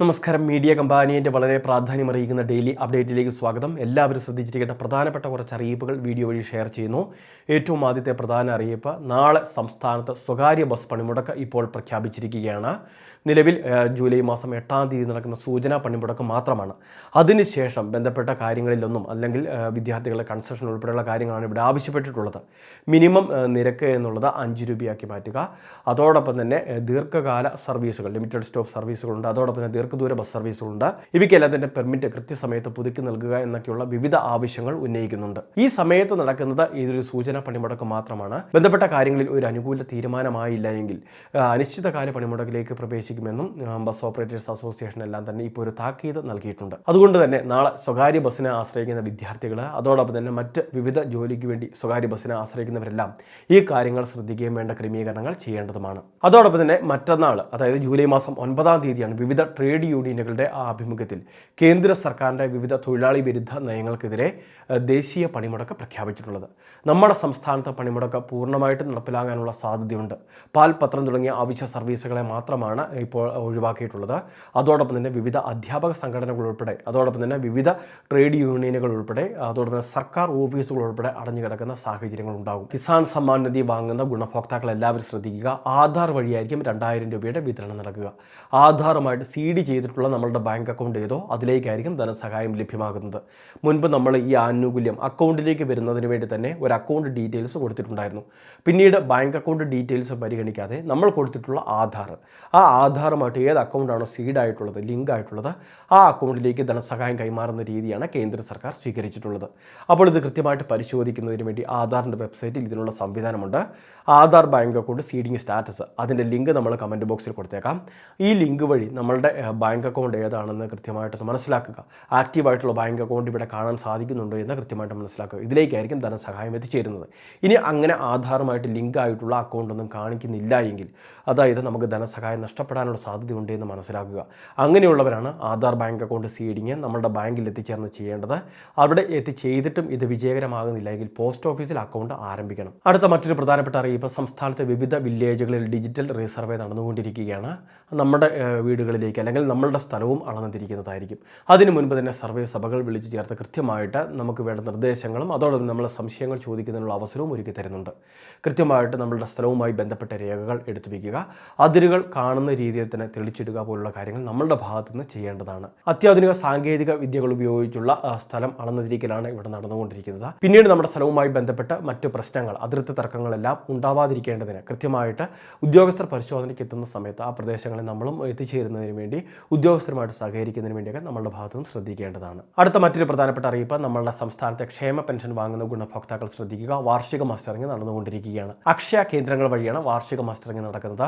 നമസ്കാരം. മീഡിയ കമ്പാനിയന്റെ വളരെ പ്രാധാന്യം അറിയിക്കുന്ന ഡെയിലി അപ്ഡേറ്റിലേക്ക് സ്വാഗതം. എല്ലാവരും ശ്രദ്ധിച്ചിരിക്കേണ്ട പ്രധാനപ്പെട്ട കുറച്ച് അറിയിപ്പുകൾ വീഡിയോ വഴി ഷെയർ ചെയ്യുന്നു. ഏറ്റവും ആദ്യത്തെ പ്രധാന അറിയിപ്പ് നാളെ സംസ്ഥാനത്ത് സ്വകാര്യ ബസ് പണിമുടക്ക് ഇപ്പോൾ പ്രഖ്യാപിച്ചിരിക്കുകയാണ്. നിലവിൽ ജൂലൈ മാസം എട്ടാം തീയതി നടക്കുന്ന സൂചനാ പണിമുടക്ക് മാത്രമാണ്. അതിനുശേഷം ബന്ധപ്പെട്ട കാര്യങ്ങളിലൊന്നും അല്ലെങ്കിൽ വിദ്യാർത്ഥികളുടെ കൺസെഷൻ ഉൾപ്പെടെയുള്ള കാര്യങ്ങളാണ് ഇവിടെ ആവശ്യപ്പെട്ടിട്ടുള്ളത്. മിനിമം നിരക്ക് എന്നുള്ളത് അഞ്ച് രൂപയാക്കി മാറ്റുക. അതോടൊപ്പം തന്നെ ദീർഘകാല സർവീസുകൾ ലിമിറ്റഡ് സ്റ്റോപ്പ് സർവീസുകളുണ്ട്. അതോടൊപ്പം തന്നെ ദീർഘദൂര ബസ് സർവീസുകളുണ്ട്. ഇവയ്ക്കെല്ലാം തന്നെ പെർമിറ്റ് കൃത്യസമയത്ത് പുതുക്കി നൽകുക എന്നൊക്കെയുള്ള വിവിധ ആവശ്യങ്ങൾ ഉന്നയിക്കുന്നുണ്ട്. ഈ സമയത്ത് നടക്കുന്നത് ഇതൊരു സൂചന പണിമുടക്ക് മാത്രമാണ്. ബന്ധപ്പെട്ട കാര്യങ്ങളിൽ ഒരു അനുകൂല തീരുമാനമായില്ല എങ്കിൽ അനിശ്ചിതകാല പണിമുടക്കിലേക്ക് പ്രവേശിക്കുമെന്നും ബസ് ഓപ്പറേറ്റേഴ്സ് അസോസിയേഷൻ എല്ലാം തന്നെ ഇപ്പോൾ ഒരു താക്കീത് നൽകിയിട്ടുണ്ട്. അതുകൊണ്ട് തന്നെ നാളെ സ്വകാര്യ ബസ്സിനെ ആശ്രയിക്കുന്ന വിദ്യാർത്ഥികൾ അതോടൊപ്പം തന്നെ മറ്റ് വിവിധ ജോലിക്ക് വേണ്ടി സ്വകാര്യ ബസ്സിനെ ആശ്രയിക്കുന്നവരെല്ലാം ഈ കാര്യങ്ങൾ ശ്രദ്ധിക്കുകയും വേണ്ട ക്രമീകരണങ്ങൾ ചെയ്യേണ്ടതുമാണ്. അതോടൊപ്പം തന്നെ മറ്റന്നാൾ അതായത് ജൂലൈ മാസം ഒൻപതാം തീയതിയാണ് വിവിധ ട്രേഡ് യൂണിയനുകളുടെ ആഭിമുഖ്യത്തിൽ കേന്ദ്ര സർക്കാരിന്റെ വിവിധ തൊഴിലാളി വിരുദ്ധ നയങ്ങൾക്കെതിരെ ദേശീയ പണിമുടക്ക് പ്രഖ്യാപിച്ചിട്ടുള്ളത്. നമ്മുടെ സംസ്ഥാനത്തെ പണിമുടക്ക് പൂർണമായിട്ടും നടപ്പിലാകാനുള്ള സാധ്യതയുണ്ട്. പാൽ പത്രം തുടങ്ങിയ ആവശ്യ സർവീസുകളെ മാത്രമാണ് ഇപ്പോൾ ഒഴിവാക്കിയിട്ടുള്ളത്. അതോടൊപ്പം തന്നെ വിവിധ അധ്യാപക സംഘടനകൾ ഉൾപ്പെടെ അതോടൊപ്പം തന്നെ വിവിധ ട്രേഡ് യൂണിയനുകൾ ഉൾപ്പെടെ അതോടൊപ്പം തന്നെ സർക്കാർ ഓഫീസുകൾ ഉൾപ്പെടെ അടഞ്ഞു കിടക്കുന്ന സാഹചര്യങ്ങൾ ഉണ്ടാകും. കിസാൻ സമ്മാൻ നിധി വാങ്ങുന്ന ഗുണഭോക്താക്കൾ എല്ലാവരും ശ്രദ്ധിക്കുക. ആധാർ വഴിയായിരിക്കും രണ്ടായിരം രൂപയുടെ വിതരണം നടക്കുക. ആധാറുമായിട്ട് സി ഡി ചെയ്തിട്ടുള്ള നമ്മളുടെ ബാങ്ക് അക്കൗണ്ട് ഏതോ അതിലേക്കായിരിക്കും ധനസഹായം ലഭ്യമാകുന്നത്. മുൻപ് നമ്മൾ ഈ ആനുകൂല്യം അക്കൗണ്ടിലേക്ക് വരുന്നതിന് വേണ്ടി തന്നെ ഒരു അക്കൗണ്ട് ഡീറ്റെയിൽസ് കൊടുത്തിട്ടുണ്ടായിരുന്നു. പിന്നീട് ബാങ്ക് അക്കൗണ്ട് ഡീറ്റെയിൽസ് പരിഗണിക്കാതെ നമ്മൾ കൊടുത്തിട്ടുള്ള ആധാർ. ആ ആധാറുമായിട്ട് ഏത് അക്കൗണ്ടാണോ സീഡായിട്ടുള്ളത് ലിങ്ക് ആയിട്ടുള്ളത് ആ അക്കൗണ്ടിലേക്ക് ധനസഹായം കൈമാറുന്ന രീതിയാണ് കേന്ദ്ര സർക്കാർ സ്വീകരിച്ചിട്ടുള്ളത്. അപ്പോൾ ഇത് കൃത്യമായിട്ട് പരിശോധിക്കുന്നതിന് വേണ്ടി ആധാറിന്റെ വെബ്സൈറ്റിൽ ഇതിനുള്ള സംവിധാനമുണ്ട്. Aadhaar bank account seeding status അതിന്റെ ലിങ്ക് നമ്മൾ കമന്റ് ബോക്സിൽ കൊടുത്തേക്കാം. ഈ ലിങ്ക് വഴി നമ്മളുടെ ബാങ്ക് അക്കൗണ്ട് ഏതാണെന്ന് കൃത്യമായിട്ടൊന്ന് മനസ്സിലാക്കുക. ആക്റ്റീവായിട്ടുള്ള ബാങ്ക് അക്കൗണ്ട് ഇവിടെ കാണാൻ സാധിക്കുന്നുണ്ടോ എന്ന് കൃത്യമായിട്ട് മനസ്സിലാക്കുക. ഇതിലേക്കായിരിക്കും ധനസഹായം എത്തിച്ചേരുന്നത്. ഇനി അങ്ങനെ ആധാറുമായിട്ട് ലിങ്ക് ആയിട്ടുള്ള അക്കൗണ്ടൊന്നും കാണിക്കുന്നില്ല എങ്കിൽ അതായത് നമുക്ക് ധനസഹായം നഷ്ടപ്പെടാനുള്ള സാധ്യതയുണ്ട് എന്ന് മനസ്സിലാക്കുക. അങ്ങനെയുള്ളവരാണ് ആധാർ ബാങ്ക് അക്കൗണ്ട് സീഡിങ് നമ്മുടെ ബാങ്കിൽ എത്തിച്ചേർന്ന് ചെയ്യേണ്ടത്. അവിടെ എത്തിച്ചെയ്തിട്ടും ഇത് വിജയകരമാകുന്നില്ല എങ്കിൽ പോസ്റ്റ് ഓഫീസിൽ അക്കൗണ്ട് ആരംഭിക്കണം. അടുത്ത മറ്റൊരു പ്രധാനപ്പെട്ട അറിയിപ്പ് സംസ്ഥാനത്തെ വിവിധ വില്ലേജുകളിൽ ഡിജിറ്റൽ റീസർവേ നടന്നുകൊണ്ടിരിക്കുകയാണ്. നമ്മുടെ വീടുകളിലേക്ക് അല്ലെങ്കിൽ നമ്മളുടെ സ്ഥലവും അളന്നിരിക്കുന്നതായിരിക്കും അതിനു മുൻപ് തന്നെ സർവേ സഭകൾ വിളിച്ചു ചേർത്ത് കൃത്യമായിട്ട് നമുക്ക് വേണ്ട നിർദ്ദേശങ്ങളും അതോടൊപ്പം നമ്മളെ സംശയങ്ങൾ ചോദിക്കുന്നതിനുള്ള അവസരവും ഒരുക്കി തരുന്നുണ്ട്. കൃത്യമായിട്ട് നമ്മളുടെ സ്ഥലവുമായി ബന്ധപ്പെട്ട രേഖകൾ എടുത്തു വയ്ക്കുക. അതിരുകൾ കാണുന്ന രീതിയിൽ തന്നെ തെളിച്ചിടുക പോലുള്ള കാര്യങ്ങൾ നമ്മളുടെ ഭാഗത്തു നിന്ന് ചെയ്യേണ്ടതാണ്. അത്യാധുനിക സാങ്കേതിക വിദ്യകൾ ഉപയോഗിച്ചുള്ള സ്ഥലം അളന്നിരിക്കലാണ് ഇവിടെ നടന്നുകൊണ്ടിരിക്കുന്നത്. പിന്നീട് നമ്മുടെ സ്ഥലവുമായി ബന്ധപ്പെട്ട മറ്റു പ്രശ്നങ്ങൾ അതിർത്തി തർക്കങ്ങളെല്ലാം ഉണ്ടാവാതിരിക്കേണ്ടതിന് കൃത്യമായിട്ട് ഉദ്യോഗസ്ഥർ പരിശോധനയ്ക്ക് എത്തുന്ന സമയത്ത് ആ പ്രദേശങ്ങളിൽ നമ്മളും എത്തിച്ചേരുന്നതിന് വേണ്ടി ഉദ്യോഗസ്ഥരുമായിട്ട് സഹകരിക്കുന്നതിന് വേണ്ടിയൊക്കെ നമ്മളുടെ ഭാഗത്തു നിന്ന് ശ്രദ്ധിക്കേണ്ടതാണ്. അടുത്ത മറ്റൊരു പ്രധാനപ്പെട്ട അറിയിപ്പ് നമ്മളുടെ സംസ്ഥാനത്തെ ക്ഷേമ പെൻഷൻ വാങ്ങുന്ന ഗുണഭോക്താക്കൾ ശ്രദ്ധിക്കുക. വാർഷിക മസ്റ്ററിംഗ് നടന്നുകൊണ്ടിരിക്കുകയാണ്. അക്ഷയ കേന്ദ്രങ്ങൾ വഴിയാണ് വാർഷിക മസ്റ്ററിംഗ് നടക്കുന്നത്.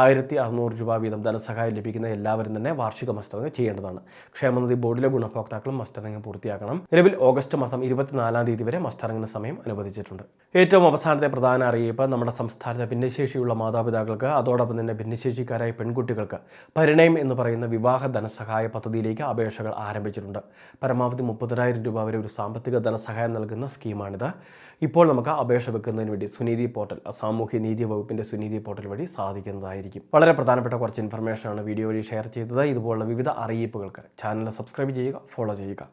ആയിരത്തി അറുന്നൂറ് രൂപ വീതം ധനസഹായം ലഭിക്കുന്ന എല്ലാവരും തന്നെ വാർഷിക മസ്റ്ററിംഗ് ചെയ്യേണ്ടതാണ്. ക്ഷേമനിധി ബോർഡിലെ ഗുണഭോക്താക്കളും മസ്റ്ററിംഗ് പൂർത്തിയാക്കണം. നിലവിൽ ഓഗസ്റ്റ് മാസം ഇരുപത്തിനാലാം തീയതി വരെ മസ്റ്ററിംഗിന് സമയം അനുവദിച്ചിട്ടുണ്ട്. ഏറ്റവും അവസാനത്തെ പ്രധാന അറിയിപ്പ് നമ്മുടെ സംസ്ഥാനത്തെ ഭിന്നശേഷിയുള്ള മാതാപിതാക്കൾക്ക് അതോടൊപ്പം തന്നെ ഭിന്നശേഷിക്കാരായ പെൺകുട്ടികൾക്ക് പരിണയം എന്ന് പറയുന്ന വിവാഹ ധനസഹായ പദ്ധതിയിലേക്ക് അപേക്ഷകൾ ആരംഭിച്ചിട്ടുണ്ട്. പരമാവധി മുപ്പതിനായിരം രൂപ വരെ ഒരു സാമ്പത്തിക ധനസഹായം നൽകുന്ന സ്കീമാണിത്. ഇപ്പോൾ നമുക്ക് അപേക്ഷ വെക്കുന്നതിന് വേണ്ടി സുനീതി പോർട്ടൽ സാമൂഹ്യ നീതി വകുപ്പിന്റെ സുനീതി പോർട്ടൽ വഴി സാധിക്കുന്നതായിരിക്കും. വളരെ പ്രധാനപ്പെട്ട കുറച്ച് ഇൻഫർമേഷനാണ് വീഡിയോ വഴി ഷെയർ ചെയ്തത്. ഇതുപോലുള്ള വിവിധ അറിയിപ്പുകൾക്ക് ചാനൽ സബ്സ്ക്രൈബ് ചെയ്യുക ഫോളോ ചെയ്യുക.